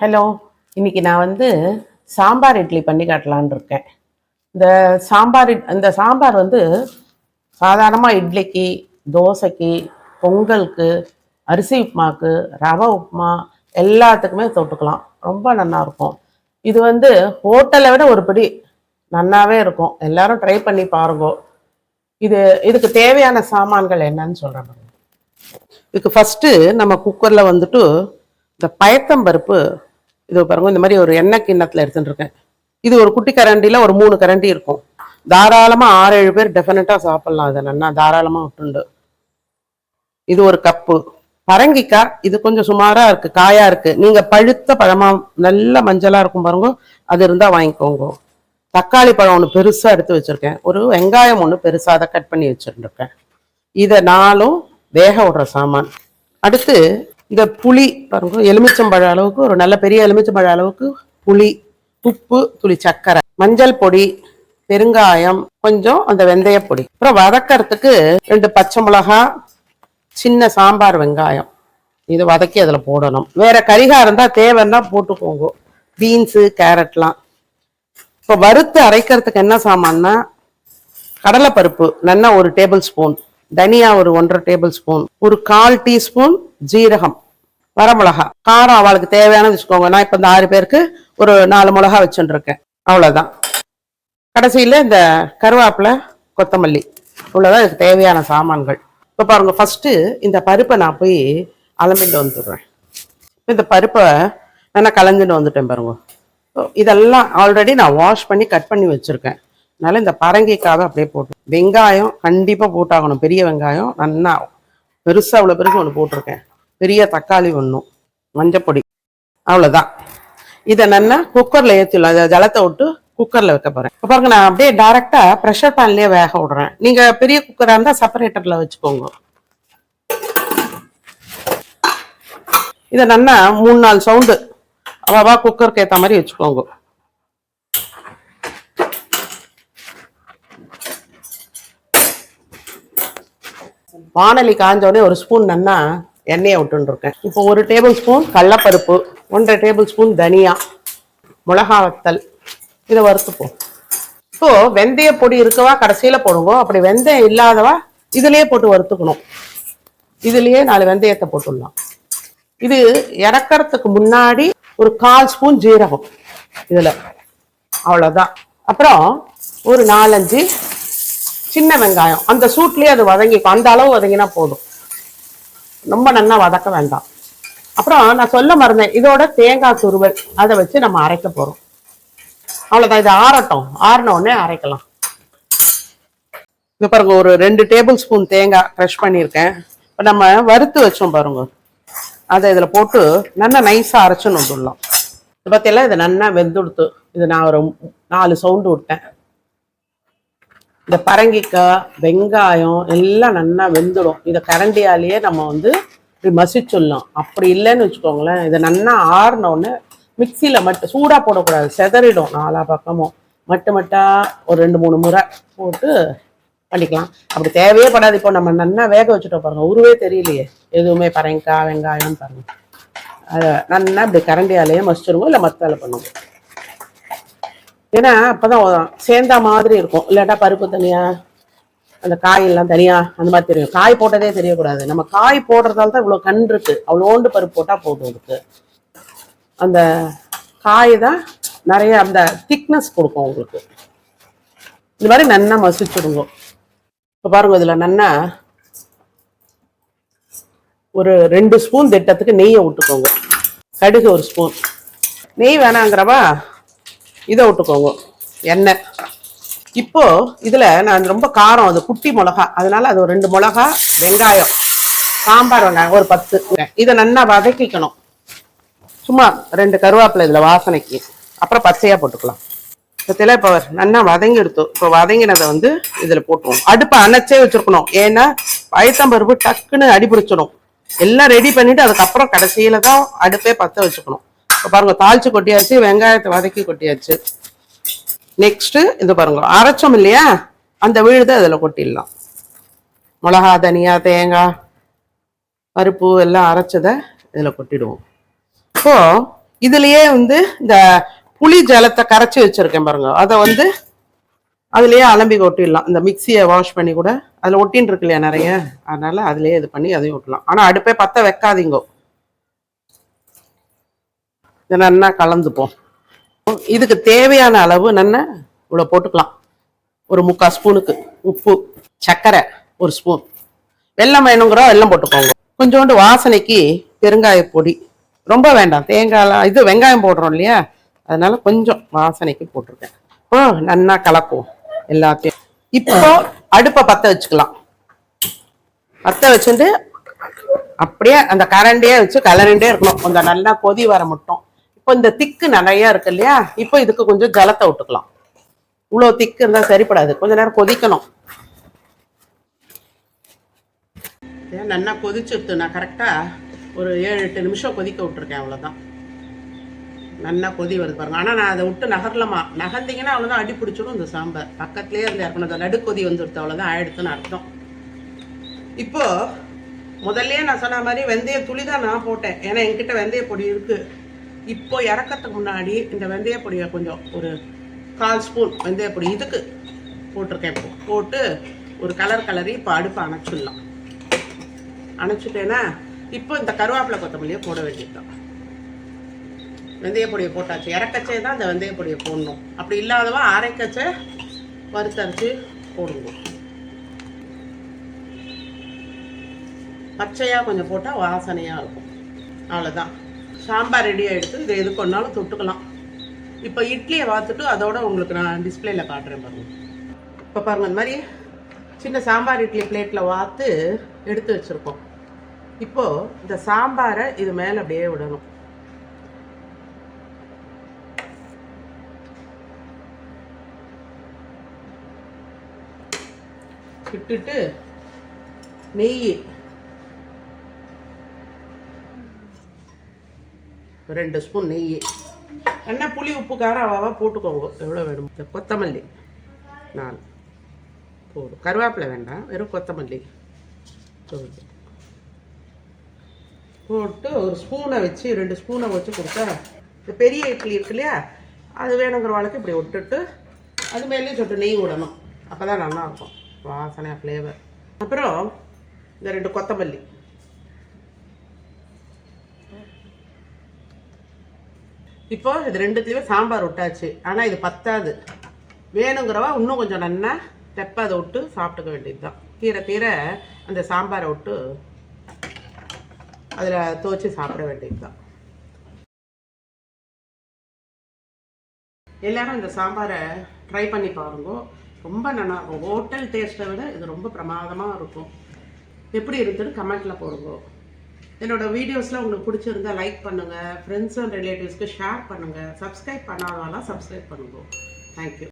Hello இன்றைக்கி நான் வந்து சாம்பார் இட்லி பண்ணி காட்டலான்னு இருக்கேன். இந்த சாம்பார் இட்- இந்த சாம்பார் வந்து சாதாரணமாக இட்லிக்கு தோசைக்கு பொங்கலுக்கு அரிசி உப்புமாக்கு ரவை உப்புமா எல்லாத்துக்குமே தொட்டுக்கலாம். ரொம்ப நல்லாயிருக்கும் இது வந்து ஹோட்டலை விட ஒரு படி நல்லாவே இருக்கும். எல்லாரும் ட்ரை பண்ணி பாருங்க. இது இதுக்கு தேவையான சாமான்கள் என்னன்னு சொல்கிறேன் இதுக்கு ஃபஸ்ட்டு நம்ம குக்கரில் வந்துட்டு இந்த பயத்தம்பருப்பு இது பாருங்க இந்த மாதிரி ஒரு எண்ணெய் கிண்ணத்தில் எடுத்துகிட்டு இருக்கேன். இது ஒரு குட்டி கரண்டியில் ஒரு மூணு கரண்டி இருக்கும். தாராளமாக ஆறு ஏழு பேர் டெஃபினட்டாக சாப்பிட்லாம் அதை நல்லா தாராளமாக விட்டுண்டு. இது ஒரு கப்பு. பரங்கிக்காய் இது கொஞ்சம் சுமாராக இருக்குது காயாக இருக்குது நீங்கள் பழுத்த பழமாக நல்ல மஞ்சளாக இருக்கும் பாருங்க அது இருந்தால் வாங்கிக்கோங்க. தக்காளி பழம் ஒன்று பெருசாக எடுத்து வச்சுருக்கேன். ஒரு வெங்காயம் ஒன்று பெருசாக அதை கட் பண்ணி வச்சுருந்துருக்கேன். இதை நாலும் வேக விடுற சாமான். அடுத்து இந்த புளி பாருங்க எலுமிச்சம்பழ அளவுக்கு ஒரு நல்ல பெரிய எலுமிச்சம்பழ அளவுக்கு புளி உப்பு துளி சர்க்கரை மஞ்சள் பொடி பெருங்காயம் கொஞ்சம் அந்த வெந்தய பொடி. அப்புறம் வதக்கறதுக்கு ரெண்டு பச்சை மிளகா சின்ன சாம்பார் வெங்காயம். இதை வதக்கி அதில் போடணும். வேற கரிகா இருந்தால் தேவைன்னா போட்டுக்கோங்க. பீன்ஸு கேரட்லாம். இப்போ வறுத்து அரைக்கிறதுக்கு என்ன சாமான்னா கடலைப்பருப்பு நல்லா ஒரு டேபிள் ஸ்பூன். தனியா ஒரு ஒன்றரை டேபிள் ஸ்பூன். ஒரு கால் டீஸ்பூன் ஜீரகம் வரமிளகா. காரம் அவளுக்கு தேவையானது வச்சுக்கோங்க. நான் இப்போ இந்த ஆறு பேருக்கு ஒரு நாலு மிளகா வச்சுருக்கேன் அவ்வளோதான் கடைசியில் இந்த கருவேப்பிலை கொத்தமல்லி. இவ்வளோதான் இதுக்கு தேவையான சாமான்கள். இப்போ பாருங்க ஃபர்ஸ்ட்டு இந்த பருப்பை நான் போய் அலம்பிட்டு வந்துடுறேன். இந்த பருப்பை நான் கலந்துட்டு வந்துட்டேன் பாருங்க. இதெல்லாம் ஆல்ரெடி நான் வாஷ் பண்ணி கட் பண்ணி வச்சுருக்கேன். அதனால இந்த பரங்கிக்காவை அப்படியே போட்டு வெங்காயம் கண்டிப்பாக போட்டாகணும். பெரிய வெங்காயம் நல்லா பெருசாக அவ்வளோ பெருசு ஒன்று போட்டிருக்கேன். பெரிய தக்காளி ஒன்றும் மஞ்சப்பொடி அவ்வளோதான் இதை நல்லா குக்கரில் ஏற்றிடலாம் இதை ஜலத்தை விட்டு குக்கரில் வைக்க போகிறேன் இப்போ பாருங்க நான் அப்படியே டேரெக்டாக ப்ரெஷர் பேன்லேயே வேக விடுறேன். நீங்கள் பெரிய குக்கராக இருந்தால் செப்பரேட்டரில் வச்சுக்கோங்க. இதை நல்லா மூணு நாலு சவுண்டு அவாவா குக்கருக்கு ஏற்ற மாதிரி வச்சுக்கோங்க. வானலி காஞ்சோடனே ஒரு ஸ்பூன் நன்னா எண்ணெயை விட்டுருக்கேன் இப்போ ஒரு டேபிள் ஸ்பூன் கடலப்பருப்பு ஒன்றரை டேபிள் ஸ்பூன் தனியா மிளகா வத்தல் இதை வறுத்துப்போம் இப்போ வெந்தய பொடி இருக்கவா கடைசியில் போடுங்க. அப்படி வெந்தயம் இல்லாதவா இதுலேயே போட்டு வறுத்துக்கணும். இதுலேயே நாலு வெந்தயத்தை போட்டுடலாம். இது இறக்கறதுக்கு முன்னாடி ஒரு கால் ஸ்பூன் ஜீரகம். இதில். அவ்வளோதான் அப்புறம் ஒரு நாலஞ்சு சின்ன வெங்காயம். அந்த சூட்லேயே அது வதங்கிக்கும். அந்த அளவு வதங்கினா போதும். ரொம்ப நல்லா வதக்க வேண்டாம். அப்புறம் நான் சொல்ல மறந்தேன் இதோட தேங்காய் துருவல் அதை வச்சு நம்ம அரைக்க போறோம். அவ்வளவுதான் இது ஆறட்டும். ஆறின உடனே அரைக்கலாம். இது பாருங்க ஒரு ரெண்டு டேபிள் ஸ்பூன் தேங்காய் க்ரஷ் பண்ணியிருக்கேன். இப்போ நம்ம வறுத்து வச்சோம் பாருங்க. அதை இதில் போட்டு நல்லா நைஸாக அரைச்சுன்னு வந்துடலாம். இது பார்த்தீங்களா இதை நல்லா வெந்துடுத்து. இது நான் ஒரு நாலு சவுண்டு விட்டேன் இந்த பரங்கிக்காய் வெங்காயம் எல்லாம் நல்லா வெந்துடும். இதை கரண்டியாலேயே நம்ம வந்து இப்படி மசிச்சுடலாம் அப்படி இல்லைன்னு வச்சுக்கோங்களேன். இதை நல்லா ஆறினோடனே மிக்சியில் மட்டும் சூடாக போடக்கூடாது. செதறிடும் நாலா பக்கமும். மட்டு மட்டா ஒரு ரெண்டு மூணு முறை போட்டு பண்ணிக்கலாம். அப்படி தேவையே படாது. இப்போ நம்ம நல்லா வேக வச்சுட்டோம் பாருங்க. உருவே தெரியலையே. எதுவுமே பரங்கிக்காய் வெங்காயம் பாருங்க. அதை நல்லா இப்படி கரண்டியாலேயே மசிச்சிருவோம். இல்லை மத்தால பண்ணுவோம். ஏன்னா அப்போதான் சேர்ந்தா மாதிரி இருக்கும். இல்லாட்டா பருப்பு தனியா அந்த காயெல்லாம் தனியா அந்த மாதிரி தெரியும். காய் போட்டதே தெரியக்கூடாது. நம்ம காய் போடுறதால தான் இவ்வளோ கண் இருக்கு. அவ்வளோண்டு பருப்பு போட்டால் போதும் அதுக்கு. அந்த காய் தான் நிறைய அந்த திக்னஸ் கொடுக்கும் உங்களுக்கு. இந்த மாதிரி நன்னா மசிச்சுடுங்க. இப்போ பாருங்க இதில் நன்னா ஒரு ரெண்டு ஸ்பூன் திட்டத்துக்கு நெய்யை விட்டுக்கோங்க கடுகு ஒரு ஸ்பூன் நெய் வேணாங்கிறவா? இதை விட்டுக்கோங்க. எண்ணெய். இப்போ இதில் நான் ரொம்ப காரம் அது குட்டி மிளகா. அதனால அது ஒரு ரெண்டு மிளகா வெங்காயம் சாம்பார் வெங்காயம் ஒரு பத்து. இதை நல்லா வதக்கிக்கணும். சும்மா ரெண்டு கருவேப்பிலை இதில் வாசனைக்கு. அப்புறம் பச்சையாக போட்டுக்கலாம். பத்தில இப்போ நல்லா வதங்கி எடுத்தோம் இப்போ வதங்கினதை வந்து இதில் போட்டுருவோம். அடுப்பை அணைச்சே வச்சுருக்கணும். ஏன்னா பயத்தம்பருப்பு டக்குன்னு அடி பிடிச்சிடும் எல்லாம் ரெடி பண்ணிவிட்டு அதுக்கப்புறம் கடைசியில் தான் அடுப்பே பற்ற வச்சுக்கணும். இப்போ பாருங்க தாளிச்சு கொட்டியாச்சு வெங்காயத்தை வதக்கி கொட்டியாச்சு. நெக்ஸ்ட்டு இது பாருங்க அரைச்சோம் இல்லையா? அந்த விழுதை அதில் கொட்டிடலாம். மிளகா தனியா தேங்காய் பருப்பு எல்லாம் அரைச்சதை இதில் கொட்டிடுவோம். ஸோ இதுலயே வந்து இந்த புளி ஜலத்தை கரைச்சி வச்சிருக்கேன் பாருங்க. அதை வந்து அதுலயே அலம்பி கொட்டிடலாம். இந்த மிக்சியை வாஷ் பண்ணி கூட. அதில் ஒட்டின்னு இருக்கு இல்லையா நிறைய? அதனால அதுலயே இது பண்ணி அதையும் ஒட்டலாம். ஆனால் அடுப்பே பத்த வைக்காதீங்க. இதை நல்லா கலந்துப்போம் இதுக்கு தேவையான அளவு நல்லா இவ்வளோ போட்டுக்கலாம். ஒரு முக்கால் ஸ்பூனுக்கு உப்பு சர்க்கரை ஒரு ஸ்பூன். வெல்லம் வேணுங்கிறோம் வெல்லம் போட்டுக்கோங்க. கொஞ்சோண்டு வாசனைக்கு பெருங்காய பொடி. ரொம்ப வேண்டாம். தேங்காயெலாம் இது வெங்காயம் போடுறோம் இல்லையா? அதனால கொஞ்சம் வாசனைக்கு போட்டிருக்கேன். இப்போ நல்லா கலக்குவோம் எல்லாத்தையும். இப்போ அடுப்பை பற்ற வச்சுக்கலாம். பற்ற வச்சுட்டு அப்படியே அந்த கரண்டியே வச்சு கலரண்டே இருக்கணும். கொஞ்சம் நல்லா கொதி வர மட்டும். இப்போ இந்த திக்கு நிறையா இருக்கு இல்லையா? இப்போ இதுக்கு கொஞ்சம் ஜலத்தை விட்டுக்கலாம். இவ்வளோ திக்கு இருந்தால் சரிப்படாது. கொஞ்ச நேரம் கொதிக்கணும். ஏன் நல்லா கொதிச்சுட்டு நான் கரெக்டாக ஒரு ஏழு எட்டு நிமிஷம் கொதிக்க விட்டுருக்கேன் அவ்வளோதான் நல்லா கொதி வருது பாருங்க. ஆனால் நான் அதை விட்டு நகரலமா? நகர்ந்தீங்கன்னா அவ்வளோதான் அடி பிடிச்சிடும் இந்த சாம்பார் பக்கத்துலேயே இருந்து இருக்கணும் அந்த நடுக்கொதி வந்துடுது அவ்வளோதான் ஆயிடுத்துன்னு அர்த்தம். இப்போ முதல்லயே நான் சொன்ன மாதிரி வெந்தய துளி தான் நான் போட்டேன். ஏன்னா என்கிட்ட வெந்தய பொடி இருக்கு. இப்போ இறக்கிறதுக்கு முன்னாடி இந்த வெந்தயப்பொடியை கொஞ்சம் ஒரு கால் ஸ்பூன் வெந்தயப்பொடி இதுக்கு போட்டிருக்கேன் இப்போ. போட்டு ஒரு கலர் கலரி இப்போ அடுப்பை அணைச்சிடலாம். அணைச்சிட்டேன்னா இப்போ இந்த கருவேப்பிலை கொத்தமல்லியை போட வேண்டியதுதான். வெந்தயப்பொடியை போட்டாச்சு. இறக்கச்சே தான் இந்த வெந்தயப்பொடியை போடணும். அப்படி இல்லாதவா அரைக்கச்சே வறுத்தரைச்சி போடுங்க. பச்சையாக கொஞ்சம் போட்டால் வாசனையாக இருக்கும். அவ்வளோதான் சாம்பார் ரெடி ஆகிடுத்து இதை எது கொண்டாலும் தொட்டுக்கலாம். இப்போ இட்லியை பார்த்துட்டு அதோட உங்களுக்கு நான் டிஸ்பிளேயில் காட்டுறேன் பாருங்க. இப்போ பாருங்கள் இந்த மாதிரி சின்ன சாம்பார் இட்லி பிளேட்டில் வாத்து எடுத்து வச்சுருக்கோம். இப்போது இந்த சாம்பாரை இது மேலே அப்படியே விடணும். விட்டுட்டு நெய் ரெண்டு ஸ்பூன் நெய். என்ன புளி உப்பு காரம் அவாவா போட்டுக்கோங்க. எவ்வளோ வேணும். கொத்தமல்லி. நாலு. போதும். கருவேப்பிலை வேண்டாம். வெறும் கொத்தமல்லி. போதும். போட்டு ஒரு ஸ்பூனை வச்சு ரெண்டு ஸ்பூனை வச்சு கொடுத்தா இந்த பெரிய இட்லி இருக்கு இல்லையா? அது வேணுங்கிற வாழ்க்கை இப்படி விட்டுட்டு அது மேலேயும் சொட்டு நெய் விடணும். அப்போ தான் நல்லாயிருக்கும் வாசனையாக ஃப்ளேவர் அப்புறம் இந்த ரெண்டு கொத்தமல்லி. இப்போ இது ரெண்டுத்துலேயுமே சாம்பார் விட்டாச்சு. ஆனால் இது பத்தாது. வேணுங்கிறவா இன்னும் கொஞ்சம் நல்லா தெப்ப அதை விட்டு சாப்பிட்டுக்க வேண்டியது தான் தீர தீர அந்த சாம்பாரை விட்டு அதில் துவச்சி சாப்பிட வேண்டியது தான் எல்லோரும் இந்த சாம்பாரை ட்ரை பண்ணி பாருங்க. ரொம்ப நல்லா இருக்கும். ஹோட்டல் டேஸ்ட்டை விட இது ரொம்ப பிரமாதமாக இருக்கும். எப்படி இருந்துன்னு கமெண்ட்டில் போடுங்க. என்னோட வீடியோஸ்லாம் உங்களுக்கு பிடிச்சிருந்தா லைக் பண்ணுங்கள் ஃப்ரெண்ட்ஸ் அண்ட் ரிலேட்டிவ்ஸ்க்கு ஷேர் பண்ணுங்கள் சப்ஸ்கிரைப் பண்ணாதவெல்லாம் சப்ஸ்கிரைப் பண்ணுங்க தேங்க்யூ